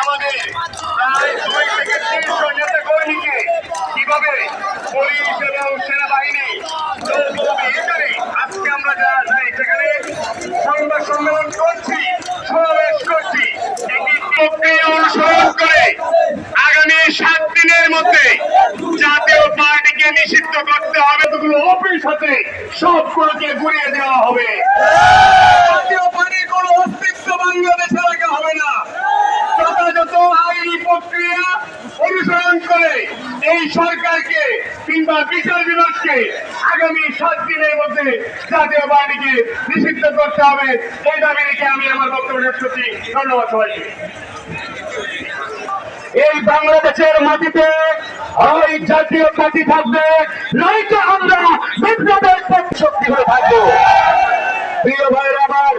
আমাদের প্রায় দুই থেকে তিনশো নেতা কর্মীকে কীভাবে পুলিশ এবং আজকে আমরা যারা যাই সেখানে সংবাদ সম্মেলন অনুসরণ করে আগামী সাত দিনের মধ্যে জাতীয় পার্টিকে নিষিদ্ধ করতে হবে। অফিস হতে সবগুলোকে ঘুরিয়ে দেওয়া হবে। প্রক্রিয়া অনুসরণ করে এই সরকারকে কিংবা বিচার বিভাগকে আগামী সাত দিনের মধ্যে জাতীয় পার্টিকে নিষিদ্ধ করতে হবে। এই দাবি রেখে আমি আমার বক্তব্য শেষ করছি। ধন্যবাদ সবাইকে। এই বাংলাদেশের মাটিতে হয় জাতীয় পার্টি থাকবে, নয়তো আমরা বিপ্লবের শক্তি হয়ে থাকব। প্রিয় ভাইয়ের, আমার